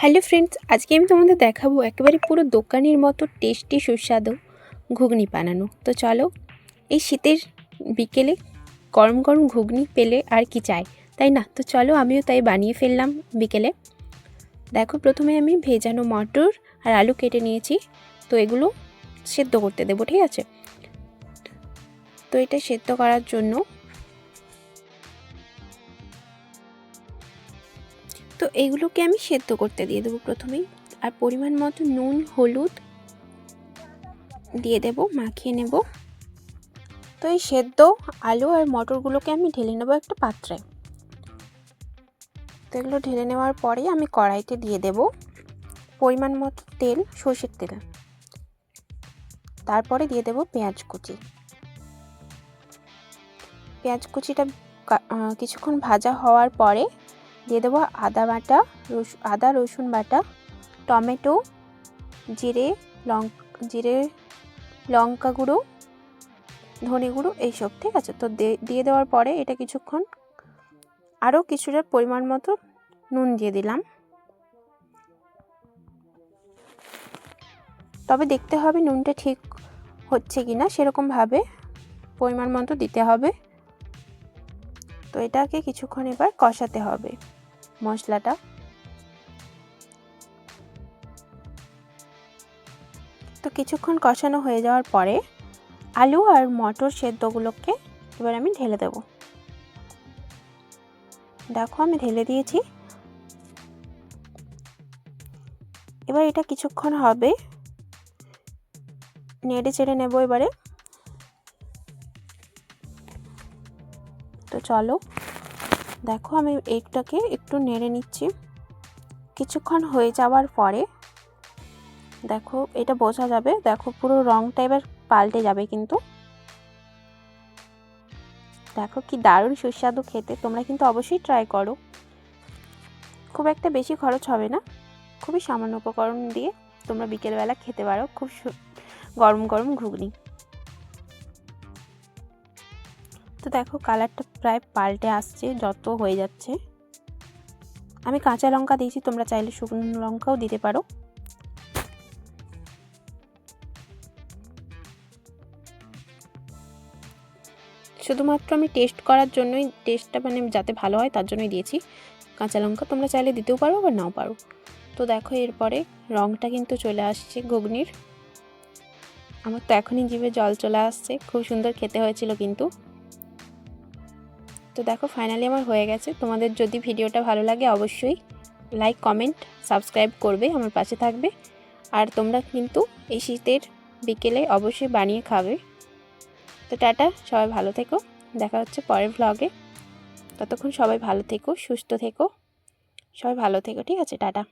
Hello friends আজকে আমি তোমাদের দেখাবো একেবারে পুরো দোকানের মতো টেস্টি সুস্বাদু ঘুগনি বানানো। তো চলো, এই শীতের বিকেলে গরম গরম ঘুগনি পেলে আর কি চাই, তাই না? তো চলো, আমিও তাই বানিয়ে ফেললাম বিকেলে। দেখো, প্রথমে আমি ভেজানো মটর আর আলু কেটে নিয়েছি। তো এগুলো সেদ্ধ করতে দেবো, ঠিক আছে? তো এটা সেদ্ধ করার জন্য তো এইগুলোকে আমি সেদ্ধ করতে দিয়ে দেবো প্রথমেই। আর পরিমাণ মতো নুন, হলুদ দিয়ে দেব, মাখিয়ে নেব। তো এই সেদ্ধ আলু আর মটরগুলোকে আমি ঢেলে নেব একটা পাত্রে। তো এগুলো ঢেলে নেওয়ার পরে আমি কড়াইতে দিয়ে দেব পরিমাণ মতো তেল, সর্ষের তেল। তারপরে দিয়ে দেব পেঁয়াজ কুচি। পেঁয়াজ কুচিটা কিছুক্ষণ ভাজা হওয়ার পরে দিয়ে দেবো আদা বাটা রসুন আদা, রসুন বাটা, টমেটো, জিরে লঙ্কা জিরে, লঙ্কা গুঁড়ো, ধনে গুঁড়ো এইসব, ঠিক আছে? তো দিয়ে দেওয়ার পরে এটা কিছুক্ষণ আরও কিছুটা পরিমাণ মতো নুন দিয়ে দিলাম। তবে দেখতে হবে নুনটা ঠিক হচ্ছে কি না সেরকমভাবে পরিমাণ মতো দিতে হবে। তো এটাকে কিছুক্ষণ এবার কষাতে হবে। মশলাটা। তো কিছুক্ষণ কষানো হয়ে যাওয়ার পরে আলু আর মটর সেদ্ধগুলোকে এবার আমি ঢেলে দেব। দেখো আমি ঢেলে দিয়েছি। এবার এটা কিছুক্ষণ হবে। নেড়ে চেড়ে নেব এবারে। তো চলো। দেখো আমি এগটাকে একটু নেড়ে নিচ্ছি। কিছুক্ষণ হয়ে যাওয়ার পরে দেখো এটা বোঝা যাবে, দেখো পুরো রঙটা এবার পাল্টে যাবে কিন্তু। দেখো কি দারুণ সুস্বাদু খেতে, তোমরা কিন্তু অবশ্যই ট্রাই করো। খুব একটা বেশি খরচ হবে না, খুবই সামান্য উপকরণ দিয়ে তোমরা বিকেলবেলা খেতে পারো, খুব গরম গরম ঘুগনি। তো দেখো কালারটা প্রায় পাল্টে আসছে, যত হয়ে যাচ্ছে। আমি কাঁচা লঙ্কা দিয়েছি, তোমরা চাইলে শুকনো লঙ্কাও দিতে পারো। শুধুমাত্র আমি টেস্ট করার জন্যই টেস্টটা মানে যাতে ভালো হয় তার জন্যই দিয়েছি। কাঁচা লঙ্কা তোমরা চাইলে দিতেও পারো বা নাও পারো। তো দেখো এরপরে রঙটা কিন্তু চলে আসছে ঘুগনির। আমার তো এখনই জিভে জল চলে আসছে, খুব সুন্দর খেতে হয়েছিল কিন্তু। তো দেখো ফাইনালি আমার হয়ে গেছে। তোমাদের যদি ভিডিওটা ভালো লাগে, অবশ্যই লাইক কমেন্ট সাবস্ক্রাইব করবে, আমার পাশে থাকবে। আর তোমরা কিন্তু এই শীতের বিকেলে অবশ্যই বানিয়ে খাবে। তো টাটা, সবাই ভালো থেকো। দেখা হচ্ছে পরের ভ্লগে ততক্ষণ সবাই ভালো থেকো, সুস্থ থেকো। সবাই ভালো থেকো, ঠিক আছে? টাটা।